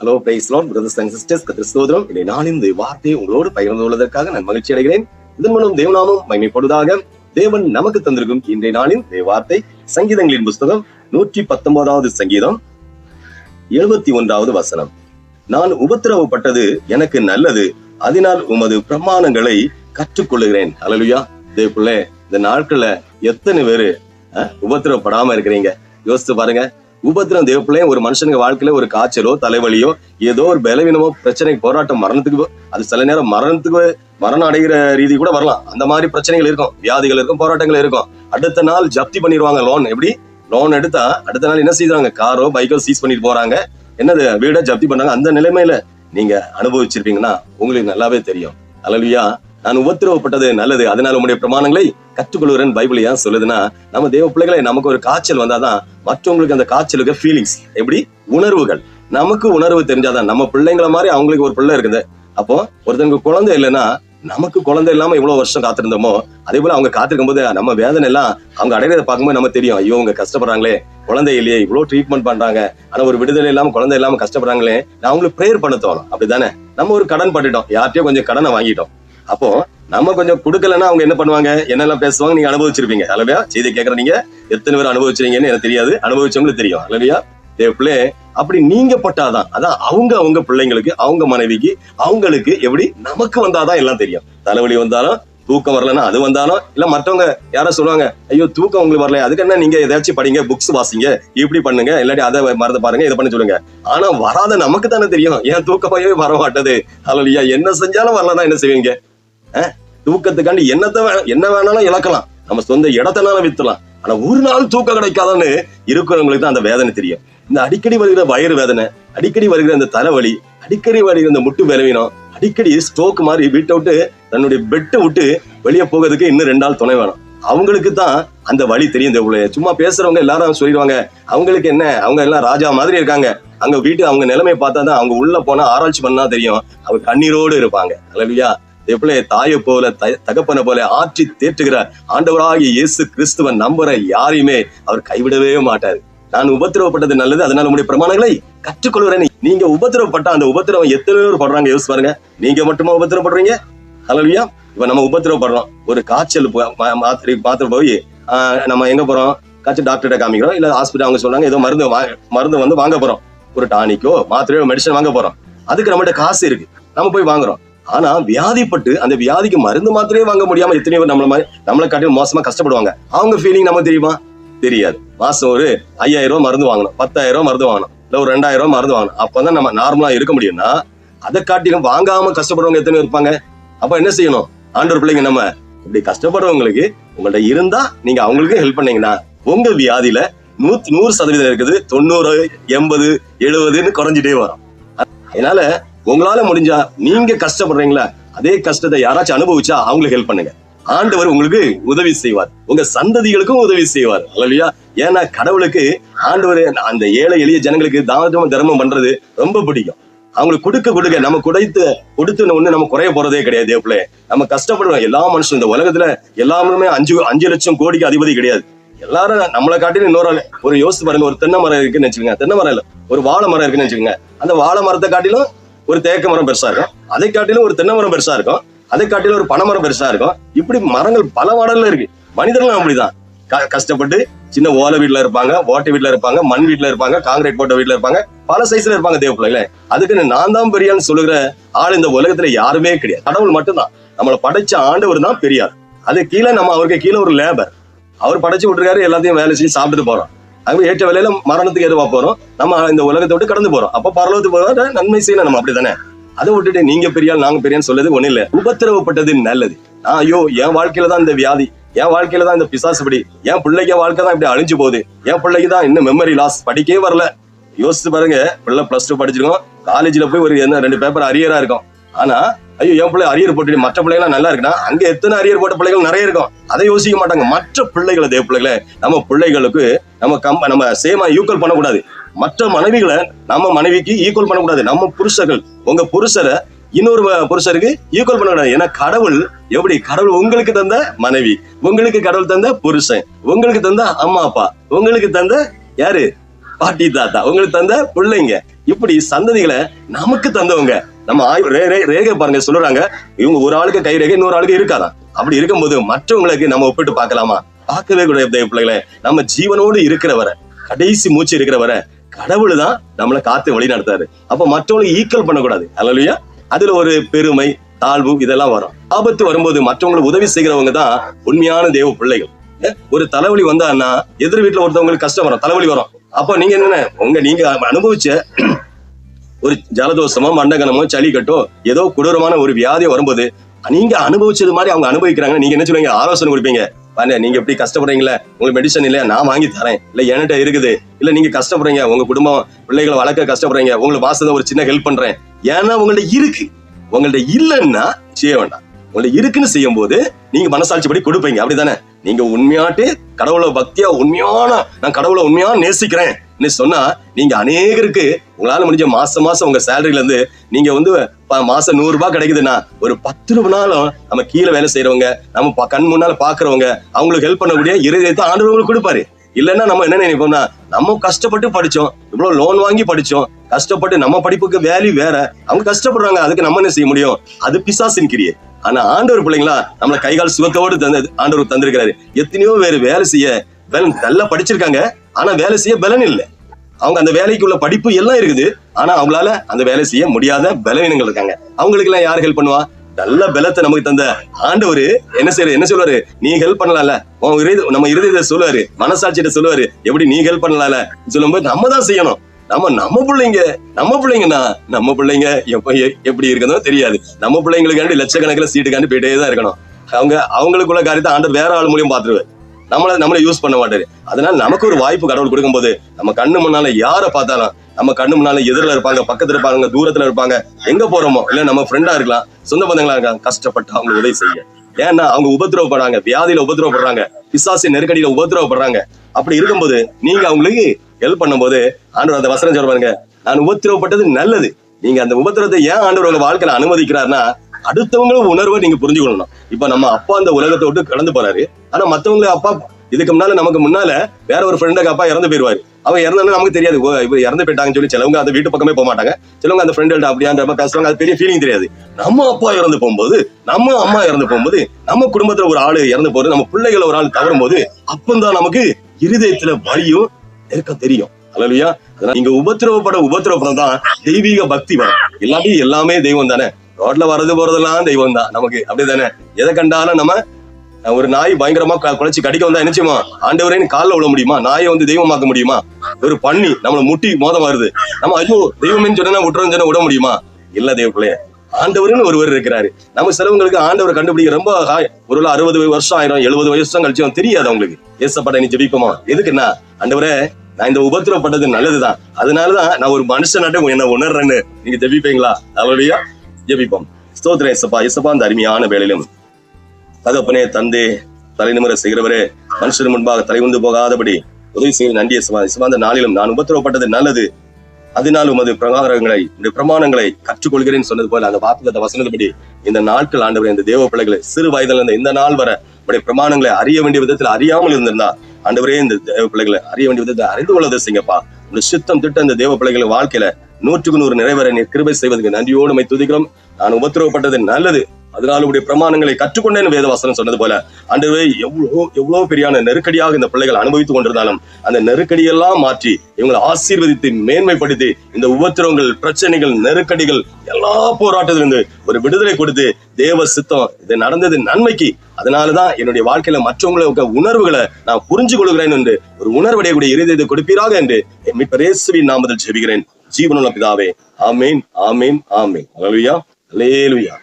Hello praise lord brothers and sisters கிறிஸ்தோதரம் இதை நான் இந்த வார்த்தையை உங்களோடு பகிர்ந்து கொள்வதற்காக நான் மகிழ்ச்சி அடைகிறேன். இதன் மூலம் தேவநாமம் மகிமைப்படுவதாக தேவன் நமக்கு தந்திருக்கும் இன்றைய நாளின் இந்த வார்த்தை சங்கீதங்களின் புஸ்தகம் நூற்றி பத்தொன்பதாவது சங்கீதம் எழுபத்தி ஒன்றாவது வசனம். நான் உபத்திரவப்பட்டது எனக்கு நல்லது அதனால் உமது பிரமாணங்களை கற்றுக்கொள்ளுகிறேன். அலலுயா தேவப்புள்ள இந்த நாட்கள்ல எத்தனை பேரு உபத்திரவப்படாம இருக்கிறீங்க? யோசித்து பாருங்க. உபத்திரம் தேவப்பிள்ளையும் ஒரு மனுஷனுக்கு வாழ்க்கையில ஒரு காய்ச்சலோ தலைவலியோ ஏதோ ஒரு பலவீனமோ பிரச்சனை போராட்டம் மரணத்துக்கு அது சில நேரம் மரணத்துக்கு மரணம் அடைகிற ரீதி கூட வரலாம். அந்த மாதிரி பிரச்சனைகள் இருக்கும். வியாதிகள் இருக்கும் போராட்டங்கள் இருக்கும். அடுத்த நாள் ஜப்தி பண்ணிடுவாங்க லோன் எப்படி? லோன் எடுத்தா அடுத்த நாள் என்ன செய்யறாங்க காரோ பைக்கோ சீஸ் பண்ணிட்டு போறாங்க. என்னது? வீடை ஜப்தி பண்ணாங்க அந்த நிலைமையில நீங்க அனுபவிச்சிருப்பீங்கன்னா உங்களுக்கு நல்லாவே தெரியும். அலலியா நான் உபத்திரவப்பட்டது நல்லது. அதனால உங்களுடைய பிரமாணங்களை கற்றுக்கொள்கிறேன். பைபிள் ஏன் சொல்லுதுன்னா நம்ம தேவ பிள்ளைகளை நமக்கு ஒரு காய்ச்சல் வந்தாதான் மற்றவங்களுக்கு அந்த காய்ச்சலுக்கு ஃபீலிங்ஸ் எப்படி? உணர்வுகள். நமக்கு உணர்வு தெரிஞ்சாதான் நம்ம பிள்ளைங்கள மாதிரி அவங்களுக்கு ஒரு பிள்ளை இருக்குது. அப்போ ஒருத்தனுக்கு குழந்தை இல்லைன்னா நமக்கு குழந்தை இல்லாம இவ்வளவு வருஷம் காத்திருந்தோமோ அதே போல அவங்க காத்திருக்கும் போது நம்ம வேதனை எல்லாம் அவங்க அடையிறத பார்க்கும்போது நம்ம தெரியும். ஐயோ அவங்க கஷ்டப்படுறாங்களே. குழந்தை இல்லையே இவ்வளவு ட்ரீட்மெண்ட் பண்றாங்க. ஆனா ஒரு விடுதலை இல்லாம குழந்தை இல்லாம கஷ்டப்படுறாங்களே. நான் அவங்களுக்கு ப்ரேயர் பண்ண தோணும். அப்படிதானே நம்ம ஒரு கடன் பட்டுட்டோம். யார்கிட்டயோ கொஞ்சம் கடனை வாங்கிட்டோம். அப்போ நம்ம கொஞ்சம் கொடுக்கலன்னா அவங்க என்ன பண்ணுவாங்க? என்னெல்லாம் பேசுவாங்க நீங்க அனுபவிச்சிருப்பீங்க. அல்லவையா செய்தி கேட்கற நீங்க எத்தனை பேர் அனுபவிச்சிருக்கீங்கன்னு எனக்கு தெரியாது. அனுபவிச்சவங்களுக்கு தெரியும். அல்லவையா பிள்ளை அப்படி நீங்க பட்டாதான் அதான் அவங்க அவங்க பிள்ளைங்களுக்கு அவங்க மனைவிக்கு அவங்களுக்கு எப்படி நமக்கு வந்தாதான் எல்லாம் தெரியும். தலைவலி வந்தாலும் தூக்கம் வரலன்னா அது வந்தாலும் இல்ல மற்றவங்க யாரோ சொல்லுவாங்க ஐயோ தூக்கம் உங்களுக்கு வரல அதுக்கு என்ன நீங்க ஏதாச்சும் படிங்க புக்ஸ் வாசிங்க இப்படி பண்ணுங்க இல்லாட்டி அதை மறந்து பாருங்க இதை பண்ணி சொல்லுங்க. ஆனா வராத நமக்கு தானே தெரியும். ஏன் தூக்கமாவே வர மாட்டது? அல்லையா என்ன செஞ்சாலும் வரலன்னா என்ன செய்வீங்க? தூக்கத்துக்காண்டி என்னத்தை என்ன வேணாலும் இழக்கலாம். நம்ம சொந்த இடத்தனால வித்துலாம் ஆனா ஒரு நாள் தூக்கம் கிடைக்காதன்னு இருக்கிறவங்களுக்கு தான் அந்த வேதனை தெரியும். இந்த அடிக்கடி வருகிற வயிறு வேதனை அடிக்கடி வருகிற இந்த தலைவலி அடிக்கடி வருகிற இந்த முட்டு விளவினம் அடிக்கடி ஸ்ட்ரோக் மாதிரி வீட்டை விட்டு தன்னுடைய பெட்டை விட்டு வெளியே போகிறதுக்கு இன்னும் ரெண்டு நாள் துணை வேணும். அவங்களுக்கு தான் அந்த வழி தெரியும். இந்த சும்மா பேசுறவங்க எல்லாரும் சொல்லிடுவாங்க அவங்களுக்கு என்ன? அவங்க எல்லாம் ராஜா மாதிரி இருக்காங்க. அங்க வீட்டு அவங்க நிலைமையை பார்த்தா தான் அவங்க உள்ள போனா ஆராய்ச்சி பண்ணா தெரியும். அவங்க கண்ணீரோடு இருப்பாங்க. அல்லையா எப்படி தாயை போல தகப்பனை போல ஆற்றி தேற்றுகிற ஆண்டவராகிய இயேசு கிறிஸ்துவன் நம்புற யாரையுமே அவர் கைவிடவே மாட்டார். நான் உபத்திரவப்பட்டது நல்லது அதனால உங்களுடைய பிரமாணங்களை கற்றுக்கொள்கிறேன். நீங்க உபத்திரவப்பட்ட அந்த உபத்திரவம் எத்தனை பேர் படுறாங்க யோசிச்சு பாருங்க. நீங்க மட்டுமா உபத்திரப்படுறீங்க ஹலோயா இப்ப நம்ம உபத்திரவப்படுறோம். ஒரு காய்ச்சல் போ- மா- மாத்திரை மாத்திரை போய் நம்ம எங்க போறோம்? காய்ச்சல் டாக்டர்கிட்ட காமிக்கிறோம். இல்ல ஹாஸ்பிட்டல் அவங்க சொல்றாங்க ஏதோ மருந்து மருந்து வந்து வாங்க போறோம். ஒரு டானிக்கோ மாத்திரையோ மெடிசன் வாங்க போறோம். அதுக்கு நம்மகிட்ட காசு இருக்கு. நம்ம போய் வாங்குறோம். ஆனா வியாதிப்பட்டு அந்த வியாதிக்கு மருந்து மாத்திரையே வாங்க முடியாம எத்தனையோ நம்மள மாதிரி நம்மளை காட்டிலும் மோசமா கஷ்டப்படுவாங்க. அவங்க ஃபீலிங் நம்ம தெரியுமா? தெரியாது. மாசம் ஒரு ஐயாயிரம் ரூபாய் மருந்து வாங்கணும். பத்தாயிரம் ரூபாய் மருந்து வாங்கணும். இல்ல ஒரு ரெண்டாயிரம் ரூபாய் மருந்து வாங்கணும். அப்பதான் நம்ம நார்மலா இருக்க முடியும்னா அதை காட்டிலும் வாங்காம கஷ்டப்படுறவங்க எத்தனை இருப்பாங்க. அப்ப என்ன செய்யணும்? ஆண்டவர் பிள்ளைங்க நம்ம இப்படி கஷ்டப்படுறவங்களுக்கு உங்கள்ட்ட இருந்தா நீங்க அவங்களுக்கு ஹெல்ப் பண்ணீங்கன்னா உங்க வியாதியில நூத்தி நூறு சதவீதம் இருக்குது. தொண்ணூறு எண்பது எழுபதுன்னு குறைஞ்சிட்டே வரும். அதனால உங்களால முடிஞ்சா நீங்க கஷ்டப்படுறீங்களா? அதே கஷ்டத்தை யாராச்சும் அனுபவிச்சா அவங்களுக்கு ஹெல்ப் பண்ணுங்க. ஆண்டவர் உங்களுக்கு உதவி செய்வார். உங்க சந்ததிகளுக்கும் உதவி செய்வார். இல்லையா ஏன்னா கடவுளுக்கு ஆண்டவர் அந்த ஏழை எளிய ஜனங்களுக்கு தானம் தர்மம் பண்றது ரொம்ப பிடிக்கும். அவங்களுக்கு கொடுக்க கொடுக்க நம்ம குடைத்து கொடுத்து ஒண்ணு நம்ம குறைய போறதே கிடையாது தேவப்பிள்ளை. நம்ம கஷ்டப்படுறோம். எல்லா மனுஷனும் இந்த உலகத்துல எல்லாருமே அஞ்சு அஞ்சு லட்சம் கோடிக்கு அதிபதி கிடையாது. எல்லாரும் நம்மளை காட்டிலும் இன்னொரு ஆளு. ஒரு யோசிச்சு பாருங்க. ஒரு தென்னை மரம் இருக்குன்னு வச்சுக்கோங்க தென்னை மரம் இல்ல. ஒரு வாழை மரம் இருக்குன்னு வச்சுக்கோங்க அந்த வாழை மரத்தை காட்டிலும் ஒரு தேக்க மரம் பெருசா இருக்கும். அதை காட்டிலும் ஒரு தென்னை மரம் பெருசா இருக்கும். அதை காட்டிலும் ஒரு பனை மரம் பெருசா இருக்கும். இப்படி மரங்கள் பல மாடல்ல இருக்கு. மனிதர்களும் அப்படிதான். க- கஷ்டப்பட்டு சின்ன ஓலை வீட்டுல இருப்பாங்க ஓட்டை வீட்டுல இருப்பாங்க மண் வீட்டுல இருப்பாங்க காங்கிரீட் போட்ட வீட்டுல இருப்பாங்க. பல சைஸ்ல இருப்பாங்க தேவ பிள்ளைகளே. அதுக்கு நான் தான் பெரியான்னு சொல்லுகிற ஆள் இந்த உலகத்துல யாருமே கிடையாது. கடவுள் மட்டும்தான். நம்மளை படைச்ச ஆண்டவர் தான் பெரியார். அது கீழே நம்ம அவருக்கு கீழே ஒரு லேபர். அவர் படைச்சு விட்டுருக்காரு எல்லாத்தையும் வேலை செஞ்சு சாப்பிட்டுட்டு போறோம். அது ஏற்ற வேலையில மரணத்துக்கு எதுவா போறோம்? நம்ம இந்த உலகத்தை விட்டு கடந்து போறோம். அப்ப பரலோகத்துக்கு போக நன்மை செய்யணும் நம்ம அப்படிதானே அதை விட்டுட்டு நீங்க பெரியாள் நாங்க பெரியான்னு சொல்றது ஒண்ணு இல்ல. உபத்திரவப்பட்டது நல்லது. நான் ஐயோ என் வாழ்க்கையில தான் இந்த வியாதி என் வாழ்க்கையில தான் இந்த பிசாசுபடி என் பிள்ளைக்கு வாழ்க்கை தான் இப்படி அழிஞ்சு போகுது. என் பிள்ளைக்கு தான் இன்னும் மெமரி லாஸ் படிக்கவே வரல. யோசிச்சு பாருங்க பிள்ளை பிளஸ் டூ படிச்சிருக்கோம். காலேஜ்ல போய் ஒரு என்ன ரெண்டு பேப்பர் அரியரா இருக்கும். ஆனா ஐயோ என் பிள்ளை அரியர் போட்டு மற்ற பிள்ளைகள் நல்லா இருக்குன்னா அங்க எத்தனை அரியர் போட்ட பிள்ளைகள் நிறைய இருக்கும். அதை யோசிக்க மாட்டாங்க. மற்ற பிள்ளைகளை தேவ பிள்ளைகளை நம்ம பிள்ளைகளுக்கு நம்ம கம்ப நம்ம சேமா ஈக்குவல் பண்ணக்கூடாது. மற்ற மனைவிகளை நம்ம மனைவிக்கு ஈக்குவல் பண்ணக்கூடாது. நம்ம புருஷர்கள் உங்க புருஷரை இன்னொரு புருஷருக்கு ஈக்குவல் பண்ணக்கூடாது. ஏன்னா கடவுள் எப்படி? கடவுள் உங்களுக்கு தந்த மனைவி உங்களுக்கு கடவுள் தந்த புருஷன் உங்களுக்கு தந்த அம்மா அப்பா உங்களுக்கு தந்த யாரு? பாட்டி தாத்தா உங்களுக்கு தந்த பிள்ளைங்க. இப்படி சந்ததிகளை நமக்கு தந்தவங்க. நம்ம ஆய்வு ரே- ரே- ரேகை பாருங்க சொல்றாங்க இவங்க ஒரு ஆளுக்கு கை ரேகை இன்னொரு ஆளுக்கு இருக்காதான் அப்படி இருக்கும்போது மற்றவங்களுக்கு நம்ம ஒப்பிட்டு பார்க்கலாமா? பார்க்கவே கூடாது தேவ பிள்ளைகளே நம்ம ஜீவனோடு இருக்கிறவரை கடைசி மூச்சு இருக்கிறவரை கடவுள் தான் நம்மளை காத்து வழி நடத்தாரு அப்ப மற்றவங்களுக்கு ஈக்குவல் பண்ணக்கூடாது. அல்லையா அதுல ஒரு பெருமை தாழ்வு இதெல்லாம் வரும். ஆபத்து வரும்போது மற்றவங்களுக்கு உதவி செய்கிறவங்க தான் உண்மையான தேவ பிள்ளைகள். ஒரு தலைவலி வந்தான்னா எதிர் வீட்டுல ஒருத்தவங்களுக்கு கஷ்டம் வரும் தலைவலி வரும். அப்போ நீங்க என்ன உங்க நீங்க அனுபவிச்ச ஒரு ஜலதோஷமோ மண்டகனமோ சளிக்கட்டோ ஏதோ கொடூரமான ஒரு வியாதி வரும்போது நீங்க அனுபவிச்சது மாதிரி அவங்க அனுபவிக்கிறாங்க நீங்க என்ன சொல்லுவீங்க? ஆலோசனை கொடுப்பீங்க. பாருங்க நீங்க எப்படி கஷ்டப்படுறீங்களே உங்களுக்கு மெடிசன் இல்லையா? நான் வாங்கி தரேன். இல்ல என்கிட்ட இருக்குது. இல்ல நீங்க கஷ்டப்படுறீங்க உங்க குடும்பம் பிள்ளைகளை வளர்க்க கஷ்டப்படுறீங்க உங்களுக்கு மாசத்தை ஒரு சின்ன ஹெல்ப் பண்றேன். ஏன்னா உங்கள்ட்ட இருக்கு. உங்கள்ட்ட இல்லைன்னா செய்ய வேண்டாம். உங்கள்ட்ட இருக்குன்னு செய்யும் போது நீங்க மனசாட்சிப்படி கொடுப்பீங்க. அப்படிதானே? நீங்க உண்மையாட்டு கடவுளை பக்தியா உண்மையான நான் கடவுளை உண்மையா நேசிக்கிறேன். சொன்னா நீங்க அநேகருக்கு உங்களால முடிஞ்ச மாசம் மாசம் உங்க சேலரியில இருந்து நீங்க வந்து மாசம் நூறு ரூபாய் கிடைக்குதுன்னா ஒரு பத்து ரூபாய்னாலும் நம்ம கீழே வேலை செய்யறவங்க நம்ம ப- கண் முன்னால பாக்குறவங்க அவங்களுக்கு ஹெல்ப் பண்ணக்கூடிய இருதயத்தை ஆண்டவங்களுக்கு கொடுப்பாரு. இல்லைன்னா நம்ம என்ன நினைப்போம்னா நம்ம கஷ்டப்பட்டு படிச்சோம் இவ்வளவு லோன் வாங்கி படிச்சோம் கஷ்டப்பட்டு நம்ம படிப்புக்கு வேல்யூ வேற அவங்க கஷ்டப்படுறாங்க அதுக்கு நம்ம என்ன செய்ய முடியும்? அது பிசாசின் கிரியே. ஆனா ஆண்டவர் பிள்ளைங்களா நம்மள கைகால் சுகத்தோடு தந்த ஆண்டவர் தந்திருக்கிறாரு. எத்தனையோ பேர் வேலை செய்ய வேலை நல்லா படிச்சிருக்காங்க ஆனா வேலை செய்ய பலன் இல்லை. அவங்க அந்த வேலைக்குள்ள படிப்பு எல்லாம் இருக்குது. ஆனா அவங்களால அந்த வேலை செய்ய முடியாத பலவீனங்கள் இருக்காங்க. அவங்களுக்கு எல்லாம் யார் ஹெல்ப் பண்ணுவா? நல்ல பலத்தை நமக்கு தந்த ஆண்டவர் என்ன செய்யற என்ன சொல்லுவாரு? நீ ஹெல்ப் பண்ணலாம்ல. உன் இறுதி நம்ம இருதயத்தை சொல்லுவாரு. மனசாட்சியிட்ட சொல்லுவாரு. எப்படி நீ ஹெல்ப் பண்ணலாம்ல? சொல்லும்போது நம்ம தான் செய்யணும். நம்ம நம்ம பிள்ளைங்க நம்ம பிள்ளைங்கன்னா நம்ம பிள்ளைங்க எப்ப எப்படி இருக்கணும் தெரியாது. நம்ம பிள்ளைங்களுக்காண்டி லட்சக்கணக்கில் சீட்டுக்காண்டி போயிட்டே தான் இருக்கணும். அவங்க அவங்களுக்குள்ள காரியத்தை ஆண்டர் வேற ஆள் மூலியம் பார்த்துருவேன் நம்மள நம்மள யூஸ் பண்ண மாட்டாரு. அதனால நமக்கு ஒரு வாய்ப்பு கடவுள் கொடுக்கும்போது நம்ம கண்ணு முன்னால யாரை பார்த்தாலும் நம்ம கண்ணு முன்னால எதிரில் இருப்பாங்க பக்கத்துல இருப்பாங்க தூரத்துல இருப்பாங்க எங்க போறோமோ இல்ல நம்ம ஃப்ரெண்டா இருக்கலாம் சொந்த பந்தங்களா இருக்காங்க கஷ்டப்பட்டு அவங்க உதவி செய்ய. ஏன்னா அவங்க உபதிரவப்படுறாங்க வியாதியில உபதிரவப்படுறாங்க பிசாசி நெருக்கடியில உபதிரவப்படுறாங்க அப்படி இருக்கும்போது நீங்க அவங்களுக்கு ஹெல்ப் பண்ணும்போது ஆண்டவர் அந்த வசனம் சொல்றாங்க நான் உபத்திரவப்பட்டது நல்லது. நீங்க அந்த உபத்திரத்தை ஏன் ஆண்டவர் உங்க வாழ்க்கையில அனுமதிக்கிறாருன்னா அடுத்தவங்களும் உணர்வை நீங்க புரிஞ்சுக்கணும் இப்ப நம்ம அப்பா அந்த உலகத்தை விட்டு கடந்து போறாரு. ஆனா மத்தவங்க அப்பா இதுக்கு முன்னால நமக்கு முன்னால வேற ஒரு ஃப்ரெண்டுக்கு அப்பா இறந்து போயிருவாரு. அவங்க இறந்தாலும் நமக்கு தெரியாது. ஓ, இவர் இறந்து போயிட்டாங்கன்னு சொல்லி சிலவங்க அந்த வீட்டு பக்கமே போக மாட்டாங்க. சிலவங்க அந்த ஃப்ரெண்டு அப்படியான்ற மாதிரி பேசுவாங்க அது பெரிய ஃபீலிங் தெரியாது. நம்ம அப்பா இறந்து போகும்போது நம்ம அம்மா இறந்து போகும்போது நம்ம குடும்பத்துல ஒரு ஆள் இறந்து போறது நம்ம பிள்ளைகளை ஒரு ஆள் தவறும் போது அப்பந்தான் நமக்கு இருதயத்துல வலியும் நெருக்கம் தெரியும். அல்லையா அதனால நீங்க உபத்திரவப்பட உபத்திரவப்படம் தான் தெய்வீக பக்தி வரும். எல்லாமே எல்லாமே தெய்வம் தானே ரோட்ல வரது போறதெல்லாம் தெய்வம் தான் நமக்கு அப்படிதானே? எதை கண்டாலும் நம்ம ஒரு நாய் பயங்கரமா க- கடிக்க வந்தா நினைச்சுமா ஆண்டவரேன்னு காலில் விழ முடியுமா? நாயை வந்து தெய்வமாக்க முடியுமா? ஒரு பண்ணி நம்மளை முட்டி மோதம் வருது நம்ம ஐயோ தெய்வம்னு சொன்னா விட்டுறோம் சொன்னா விட முடியுமா? இல்ல தெய்வ பிள்ளைய ஆண்டவர்னு ஒருவர் இருக்கிறாரு. நம்ம சிலவங்களுக்கு ஆண்டவரை கண்டுபிடிக்க ரொம்ப ஒரு அறுபது வருஷம் ஆயிரம் எழுபது வருஷம் கழிச்சு தெரியாது அவங்களுக்கு. ஏசப்பட்ட நீ ஜெபிப்போமா? எதுக்குன்னா ஆண்டவரே நான் இந்த உபத்திரப்பட்டது நல்லதுதான். அதனாலதான் நான் ஒரு மனுஷனாட்ட என்ன உணர்றேன்னு. நீங்க ஜெபிப்பீங்களா? அவருடைய ஜெபிப்போம். ஸ்தோத்திரம் இசப்பா இசப்பா அந்த அருமையான வேலையிலும் தகப்பனே தந்தே தலைநிமிர செய்கிறவரே மனுஷர் முன்பாக தலைவந்து போகாதபடி உதவி செய்ய நன்றி இசப்பா இசப்பா அந்த நாளிலும் நான் உபத்திரவப்பட்டது நல்லது. அதனால் உமது பிரகாரங்களை இந்த பிரமாணங்களை கற்றுக்கொள்கிறேன் சொன்னது போல அந்த வாக்குத்த வசனப்படி இந்த நாட்கள் ஆண்டவர் இந்த தேவ பிள்ளைகளை சிறு வயதுல இருந்து இந்த நாள் வர உடைய பிரமாணங்களை அறிய வேண்டிய விதத்தில் அறியாமல் இருந்திருந்தா ஆண்டவரே இந்த தேவ பிள்ளைகளை அறிய வேண்டிய விதத்தில் அறிந்து கொள்ளதை செய்யப்பா உடைய சித்தம் திட்ட இந்த தேவ பிள்ளைகளை வாழ்க்கையில நூற்றுக்கு நூறு நிறைவேற நீர் கிருபை செய்வதற்கு நன்றியோடு துதிக்கிறோம். நான் உபத்திரவப்பட்டது நல்லது. அதனால உடைய பிரமாணங்களை கற்றுக்கொண்டேன்னு வேதவாசனம் சொன்னது போல. அன்றுவே எவ்வளோ எவ்வளவு பெரியான நெருக்கடியாக இந்த பிள்ளைகள் அனுபவித்துக் கொண்டிருந்தாலும் அந்த நெருக்கடியெல்லாம் மாற்றி இவங்களை ஆசீர்வதித்து மேன்மைப்படுத்தி இந்த உபத்திரவங்கள் பிரச்சனைகள் நெருக்கடிகள் எல்லா போராட்டத்திலிருந்து ஒரு விடுதலை கொடுத்து தேவ சித்தம் இது நடந்தது நன்மைக்கு. அதனாலதான் என்னுடைய வாழ்க்கையில மற்றவங்களுக்கு உணர்வுகளை நான் புரிஞ்சு கொள்கிறேன் என்று ஒரு உணர்வடையக்கூடிய இருதயத்தை கொடுப்பீராக என்று என் மீட்பர் இயேசுவின் நாமத்தில் ஜெபிக்கிறேன். ஜீவனுள்ள பிதாவே ஆமேன் ஆமேன் ஆமேன். அல்லேலூயா Aleluia.